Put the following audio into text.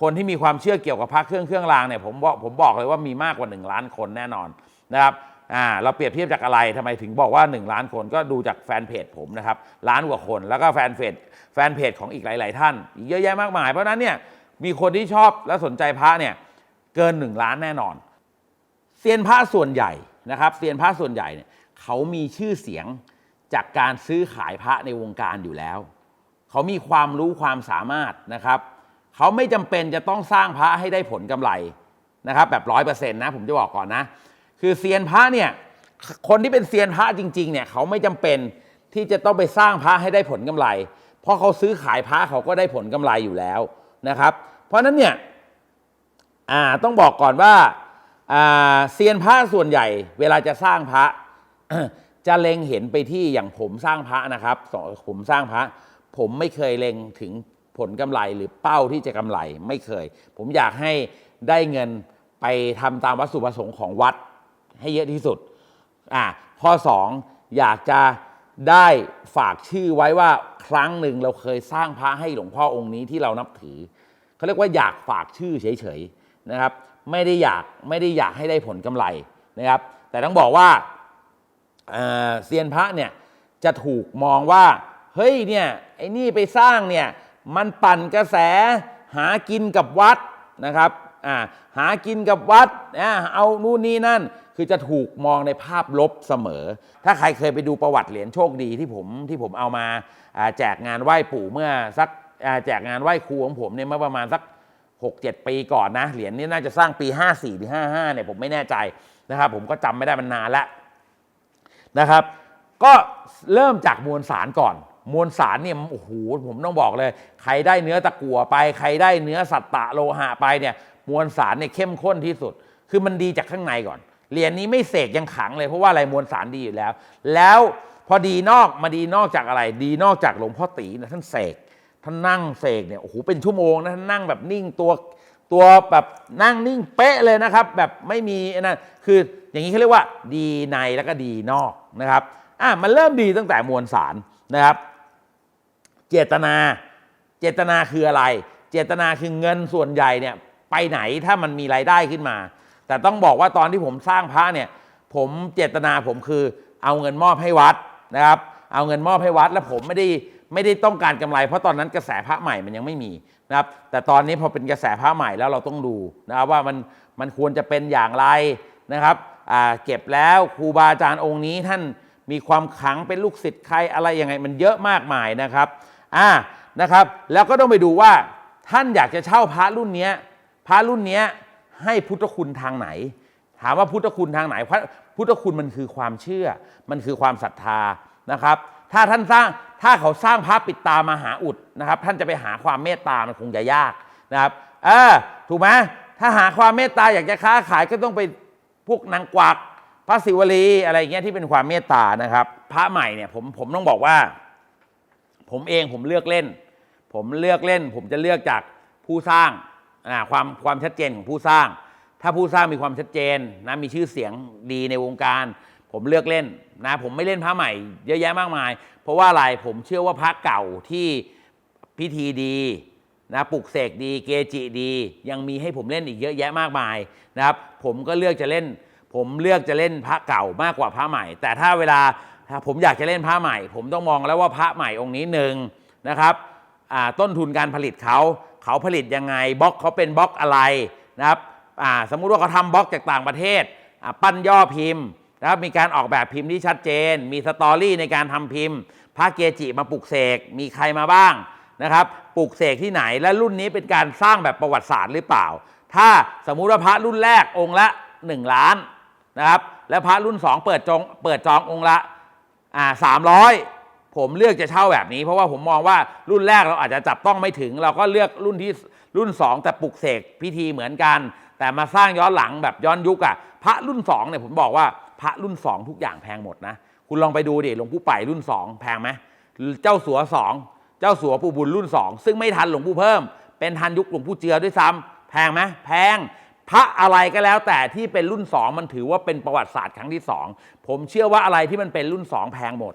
คนที่มีความเชื่อเกี่ยวกับพระเครื่องเครื่องรางเนี่ยผมบอกผมบอกเลยว่ามีมากกว่า 1 ล้านคนแน่นอนนะครับอ่าเราเปรียบเทียบจากอะไรทำไมถึงบอกว่า 1 ล้านคนก็ดูจากแฟนเพจผมนะครับล้านกว่าคนแล้วก็แฟนเพจแฟนเพจของอีกหลาย ๆ ท่านอีกเยอะแยะมากมายเพราะฉะนั้นเนี่ยมีคนที่ชอบและสนใจพระเนี่ยเกิน 1 ล้านแน่นอนเซียนพระส่วนใหญ่นะครับเซียนพระส่วนใหญ่เนี่ยเขามีชื่อเสียงจากการซื้อขายพระในวงการอยู่แล้ว เขามีความรู้ความสามารถนะครับ เขาไม่จำเป็นจะต้องสร้างพระให้ได้ผลกำไรนะครับแบบร้อยเปอร์เซ็นต์นะผมจะบอกก่อนนะ คือเซียนพระเนี่ยคนที่เป็นเซียนพระจริงๆเนี่ยเขาไม่จำเป็นที่จะต้องไปสร้างพระให้ได้ผลกำไร เพราะเขาซื้อขายพระเขาก็ได้ผลกำไรอยู่แล้วนะครับ เพราะฉะนั้นเนี่ยต้องบอกก่อนว่าเซียนพระส่วนใหญ่ เวลาจะสร้างพระจะเล็งเห็นไปที่อย่างผมสร้างพระนะครับผมสร้างพระ ผมไม่เคยเล็งถึง ผลกำไรหรือเป้าที่จะกำไรไม่เคย ผมอยากให้ได้เงินไปทำตามวัตถุประสงค์ของวัดให้เยอะที่สุดอ่าข้อ 2 อยากจะได้ฝากชื่อไว้ว่าครั้งหนึ่งเราเคยสร้างพระให้หลวงพ่อองค์นี้ที่เรานับถือเขาเรียกว่าอยากฝากชื่อเฉยๆนะครับ ไม่ได้อยากไม่ได้อยากให้ได้ผลกำไรนะครับ แต่ต้องบอกว่าเเซียนพระเนี่ยจะถูกมองว่าเฮ้ยเนี่ยไอ้นี่ไปสร้างเนี่ย มันปั่นกระแสหากินกับวัดนะครับอ่าหากินกับวัดอ่าเอานู่นนี่นั่น คือจะถูกมองในภาพลบเสมอ ถ้าใครเคยไปดูประวัติเหรียญโชคดีที่ผมที่ผมเอามาแจกงานไหว้ปู่เมื่อสักแจกงานไหว้ครูของผมเนี่ยเมื่อประมาณสัก 6 7 ปีก่อนนะเหรียญนี้น่าจะสร้างปี 54 หรือ 55เนี่ยผมไม่แน่ใจนะครับผมก็จำไม่ได้มันนานแล้วนะครับ ก็เริ่มจากมวลสารก่อน มวลสารเนี่ยโอ้โหผมต้องบอกเลย ใครได้เนื้อตะกั่วไป ใครได้เนื้อสัตตะโลหะไปเนี่ยมวลสารเนี่ยเข้มข้นที่สุด คือมันดีจากข้างในก่อนเหรียญนี้ไม่เสกยังขังเลยเพราะว่าอะไรมวลสารดีอยู่แล้ว แล้วพอดีนอกมาดีนอกจากอะไร ดีนอกจากหลวงพ่อตีนะท่านเสกท่านนั่งเสกเนี่ยโอ้โหเป็นชั่วโมงนะท่านนั่งแบบนิ่งตัวตัวแบบนั่งนิ่งเป๊ะเลยนะครับ แบบไม่มีนั่นคืออย่างนี้เขาเรียกว่าดีในแล้วก็ดีนอกนะครับอะมันเริ่มดีตั้งแต่มวลสารนะครับ เจตนา เจตนาคืออะไร เจตนาคือเงินส่วนใหญ่เนี่ยไปไหนถ้ามันมีรายได้ขึ้นมา แต่ต้องบอกว่าตอนที่ผมสร้างพระเนี่ย ผมเจตนาผมคือเอาเงินมอบให้วัดนะครับ เอาเงินมอบให้วัดแล้วผมไม่ได้ไม่ได้ต้องการกำไร เพราะตอนนั้นกระแสพระใหม่มันยังไม่มีนะครับ แต่ตอนนี้พอเป็นกระแสพระใหม่แล้วเราต้องดูนะครับว่ามันมันควรจะเป็นอย่างไรนะครับอ่าเก็บแล้วครูบาอาจารย์องค์นี้ท่านมีความขังเป็นลูกศิษย์ใครอะไรยังไงมันเยอะมากมายนะครับ อ่านะครับ แล้วก็ต้องไปดูว่าท่านอยากจะเช่าพระรุ่นเนี้ยพระรุ่นเนี้ยให้พุทธคุณทางไหน ถามว่าพุทธคุณทางไหนพระพุทธคุณมันคือความเชื่อ มันคือความศรัทธานะครับ ถ้าท่านสร้างถ้าเขาสร้างพระปิดตามหาอุดนะครับ ท่านจะไปหาความเมตตามันคงจะยากนะครับเออถูกไหมถ้าหาความเมตตาอยากจะค้าขายก็ต้องไปพวกนางกวักพระศิวลีอะไรเงี้ยที่เป็นความเมตตานะครับ พระใหม่เนี่ยผมผมต้องบอกว่า ผมเองผมเลือกเล่น ผมเลือกเล่น ผมจะเลือกจากผู้สร้างความความชัดเจนของผู้สร้าง ถ้าผู้สร้างมีความชัดเจนนะมีชื่อเสียงดีในวงการ ผมเลือกเล่นนะผมไม่เล่นพระใหม่เยอะแยะมากมาย เพราะว่าอะไรผมเชื่อว่าพระเก่าที่พิธีดีนะปลุกเสกดีเกจิดี ยังมีให้ผมเล่นอีกเยอะแยะมากมายนะครับผมก็เลือกจะเล่น ผมเลือกจะเล่นพระเก่ามากกว่าพระใหม่ แต่ถ้าเวลา ผมอยากจะเล่นพระใหม่ ผมต้องมองแล้วว่าพระใหม่องค์นี้หนึ่งนะครับต้นทุนการผลิตเขาเขาผลิตยังไงบล็อกเขาเป็นบล็อกอะไรนะครับสมมุติว่าเขาทำบล็อกจากต่างประเทศปั้นย่อพิมพ์นะครับมีการออกแบบพิมพ์ที่ชัดเจน มีสตอรี่ในการทำพิมพ์ พระเกจิมาปลุกเสกมีใครมาบ้างนะครับปลุกเสกที่ไหนและรุ่นนี้เป็นการสร้างแบบประวัติศาสตร์หรือเปล่า ถ้าสมมุติว่าพระรุ่นแรกองค์ละ 1 ล้านนะครับและพระรุ่น 2 เปิดจองเปิดจององค์ละ อ่าสามร้อยผมเลือกจะเช่าแบบนี้ เพราะว่าผมมองว่ารุ่นแรกเราอาจจะจับต้องไม่ถึง เราก็เลือกรุ่นที่รุ่น 2 แต่ปลุกเสกพิธีเหมือนกัน แต่มาสร้างย้อนหลังแบบย้อนยุคอะพระรุ่น2เนี่ยผมบอกว่าพระรุ่น 2 ทุกอย่างแพงหมดนะ คุณลองไปดูดิหลวงปู่ไปรุ่น 2 แพงไหมเจ้าสัว 2 เจ้าสัวปู่บุญรุ่น 2 ซึ่งไม่ทันหลวงปู่เพิ่ม เป็นทันยุคหลวงปู่เจือด้วยซ้ำแพงไหมแพง พระอะไรก็แล้วแต่ที่เป็นรุ่น 2 มันถือว่าเป็นประวัติศาสตร์ครั้งที่ 2 ผมเชื่อว่าอะไรที่มันเป็นรุ่น 2 แพงหมด